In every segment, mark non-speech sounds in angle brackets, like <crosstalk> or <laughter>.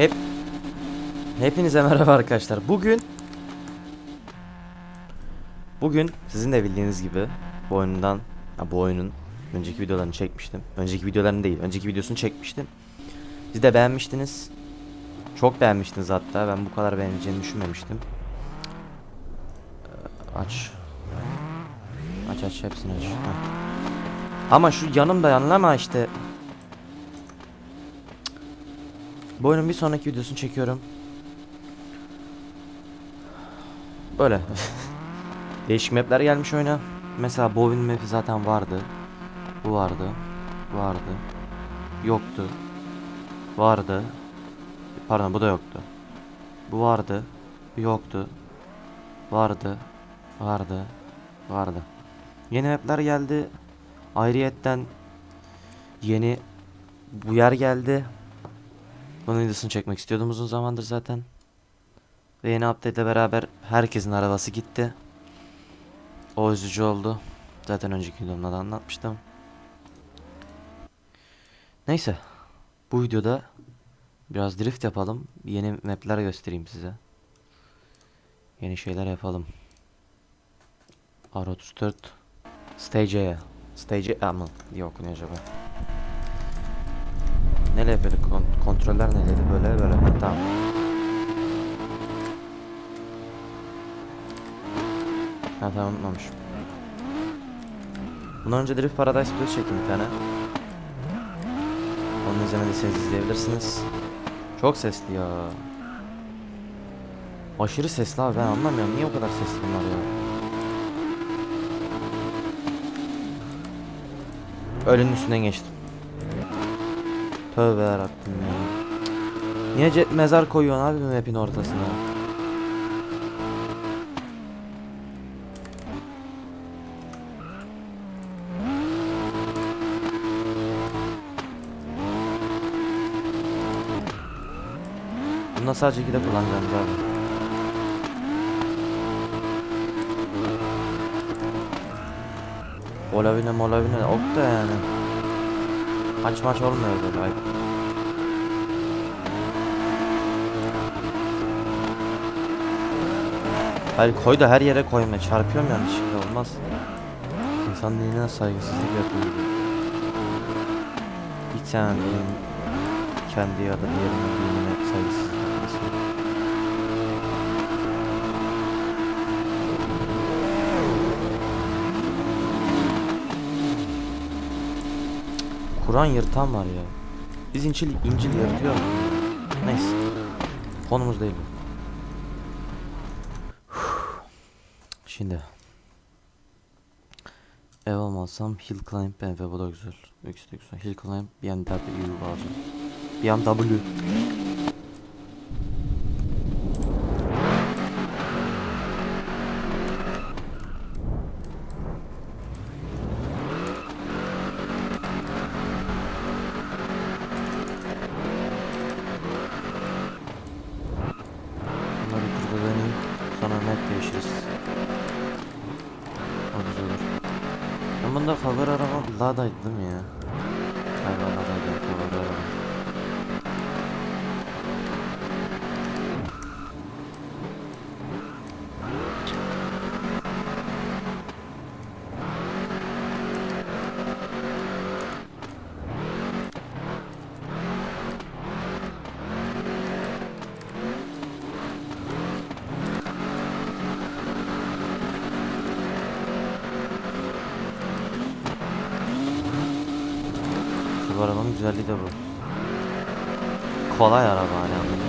Hep Hepinize merhaba arkadaşlar. Bugün Bugün sizin de bildiğiniz gibi bu oyundan ha, bu oyunun önceki videolarını çekmiştim. Önceki videolarını değil, önceki videosunu çekmiştim. Siz de beğenmiştiniz. Çok beğenmiştiniz hatta. Ben bu kadar beğeneceğini düşünmemiştim. Ee, Aç. Aç aç hepsini aç. Heh. Ama şu yanımda yanlama işte. Bu bir sonraki videosunu çekiyorum. Böyle. <laughs> Değişik mapler gelmiş oyuna. Mesela Bovin map'i zaten vardı. Bu vardı. Vardı. Yoktu. Vardı. Pardon bu da yoktu. Bu vardı. Yoktu. Vardı. Vardı. Vardı. Yeni mapler geldi. Ayrıyetten yeni bu yer geldi. Bunun videosunu çekmek istiyordum uzun zamandır zaten. Ve yeni update ile beraber herkesin arabası gitti. O üzücü oldu. Zaten önceki videomda da anlatmıştım. Neyse. Bu videoda biraz drift yapalım. Yeni mapler göstereyim size. Yeni şeyler yapalım. R34 Stage Stage A mı? Yok ne acaba? Neyle yapıyorduk? Kon- kontroller neydi? Böyle böyle. Ha, tamam. Ha tamam unutmamışım. Bundan önce Drift Paradise Plus çektim bir tane. Onu izlemediyseniz izleyebilirsiniz. Çok sesli ya. Aşırı sesli abi ben anlamıyorum. Niye o kadar sesli bunlar ya? Ölünün üstünden geçtim. Tövbe yarabbim ya. Niye ce- mezar koyuyorsun abi bu map'in ortasına? Bundan sadece ikide kullanacağım abi. Olabilir molabilir ok da yani. Maç maç olmuyor böyle ayıp. Hayır koy da her yere koyma. Çarpıyorum yanlışlıkla olmaz. İnsan dinine saygısızlık yapıyor. Yani benim kendi ya da diğerinin dinine saygısızlık Kur'an yırtan var ya. Biz İncil, İncil yırtıyor? Neyse. Konumuz değil bu. Şimdi. Ev almazsam Hill Climb BMW bu da güzel. İkisi de güzel. Hill Climb BMW alacağım. BMW. Ben bunda favori arabam Lada'ydı değil mi ya? Galiba Lada'ydı favori arabam. İşte bu arabanın güzelliği de bu. Kolay araba hani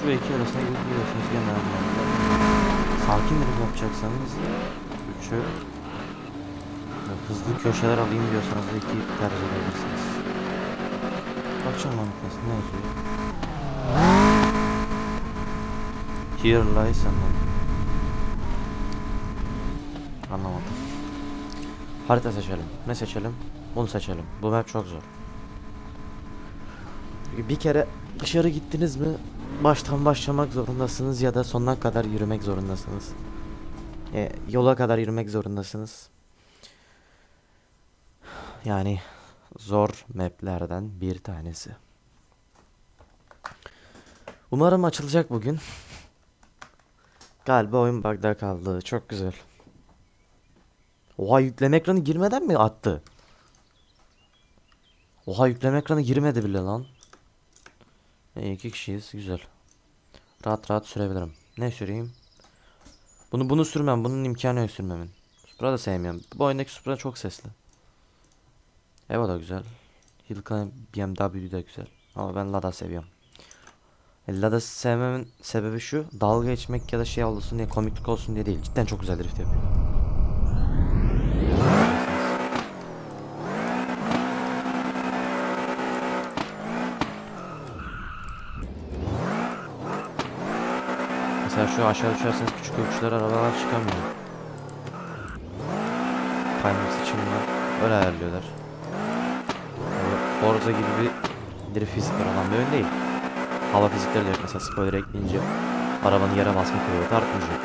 3 ve 2 arasında gidiyorsunuz genelde. Sakin yürüp yapacaksanız 3'ü hızlı köşeler alayım diyorsanız da 2'yi tercih edebilirsiniz. Bakacağım manifest ne yazıyor? Here lies anlamadım. Anlamadım. Harita seçelim. Ne seçelim? Bunu seçelim. Bu map çok zor. Bir kere dışarı gittiniz mi baştan başlamak zorundasınız ya da sonuna kadar yürümek zorundasınız. E, yola kadar yürümek zorundasınız. Yani zor maplerden bir tanesi. Umarım açılacak bugün. Galiba oyun bug'da kaldı. Çok güzel. Oha yükleme ekranı girmeden mi attı? Oha yükleme ekranı girmedi bile lan. E, kişiyiz. Güzel. Rahat rahat sürebilirim. Ne süreyim? Bunu bunu sürmem. Bunun imkanı yok sürmemin. Supra da sevmiyorum. Bu oyundaki Supra çok sesli. Evo da güzel. Hillclimb BMW de güzel. Ama ben Lada seviyorum. E, Lada sevmemin sebebi şu. Dalga geçmek ya da şey olsun diye komiklik olsun diye değil. Cidden çok güzel drift yapıyor. Mesela şu aşağı düşerseniz küçük yokuşlara arabalar çıkamıyor. İçin bunlar öyle ayarlıyorlar. Forza gibi bir drift fizikleri olan bir oyun değil. Hava fizikleri de yok mesela spoiler ekleyince arabanın yere basma kuvveti artmayacak.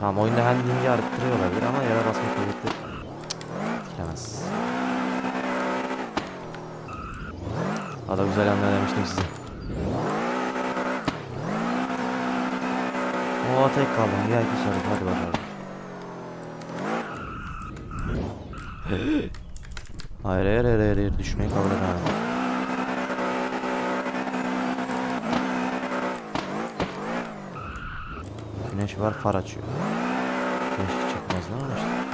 Tamam oyunda handling'i arttırıyor olabilir ama yere basma kuvveti etkilemez. Ada güzel anlar size. Oo tek kaldım. Gel ki sorun hadi bakalım. hayır hayır hayır hayır, düşmeyi kabul edemem. Güneş var far açıyor. Güneş çıkmaz ne ama işte.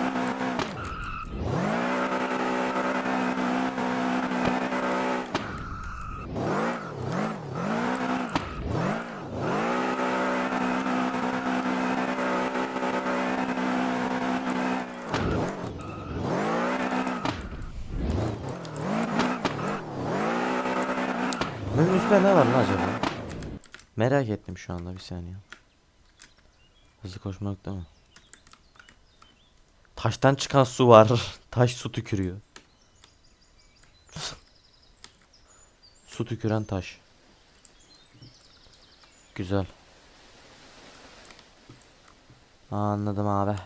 Bunun üstünde ne var lan acaba? Merak ettim şu anda bir saniye. Hızlı koşmak da mı? Taştan çıkan su var. <laughs> Taş su tükürüyor. <laughs> su tüküren taş. Güzel. Anladım abi.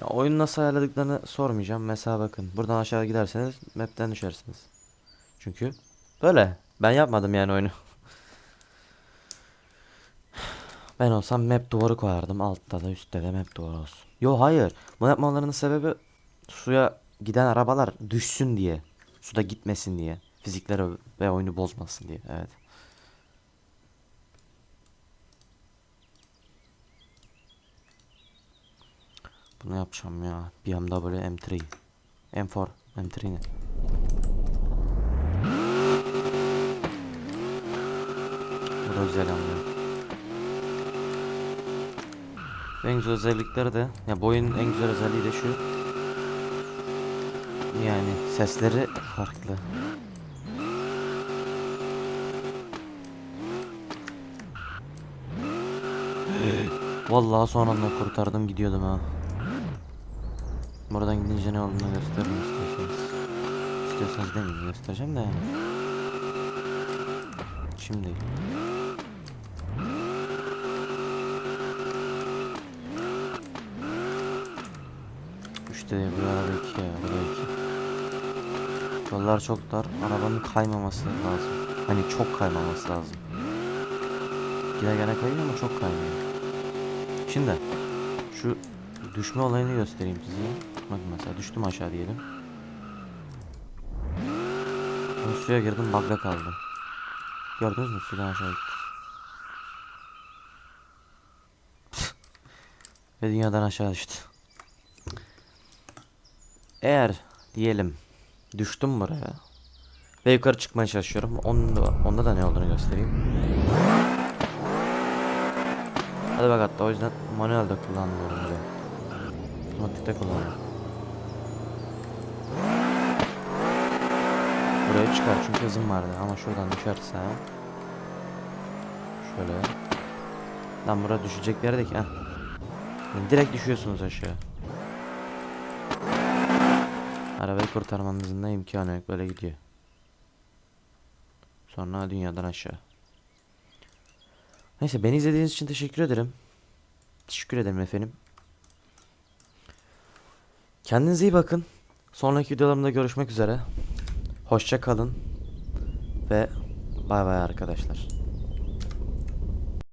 Ya oyun nasıl ayarladıklarını sormayacağım. Mesela bakın buradan aşağı giderseniz map'ten düşersiniz. Çünkü böyle. Ben yapmadım yani oyunu. Ben olsam map duvarı koyardım. Altta da üstte de map duvarı olsun. Yo hayır. Bunu yapmalarının sebebi suya giden arabalar düşsün diye. Suda gitmesin diye. Fizikleri ve oyunu bozmasın diye. Evet. Bunu yapacağım ya. BMW M3. M4. M3 ne? Güzel anlıyor. En güzel özellikleri de ya bu oyunun en güzel özelliği de şu. Yani sesleri farklı. Vallahi son anda kurtardım gidiyordum ha. Buradan gidince ne olduğunu gösteririm istiyorsanız. İstiyorsanız demeyin göstereceğim de. Şimdi. Araba iki ya, araba iki. Yollar çok dar, arabanın kaymaması lazım. Hani çok kaymaması lazım. Gide gene kayıyor ama çok kaymıyor. Şimdi şu düşme olayını göstereyim size. Bakın mesela düştüm aşağı diyelim. Ben suya girdim bug'da kaldım. Gördünüz mü sudan aşağı gitti. Ve dünyadan aşağı düştü. Eğer diyelim düştüm buraya ve yukarı çıkmaya çalışıyorum. Onda, onda da ne olduğunu göstereyim. Hadi bak hatta o yüzden manuelde kullanmıyorum bile. Otomatikte kullanıyorum. Buraya çıkar çünkü hızım vardı ama şuradan düşerse şöyle lan buraya düşecek bir yerde ki heh. Yani direkt düşüyorsunuz aşağı. Arabayı kurtarmanızın da imkanı yok böyle gidiyor. Sonra dünyadan aşağı. Neyse beni izlediğiniz için teşekkür ederim. Teşekkür ederim efendim. Kendinize iyi bakın. Sonraki videolarımda görüşmek üzere. Hoşça kalın ve bay bay arkadaşlar.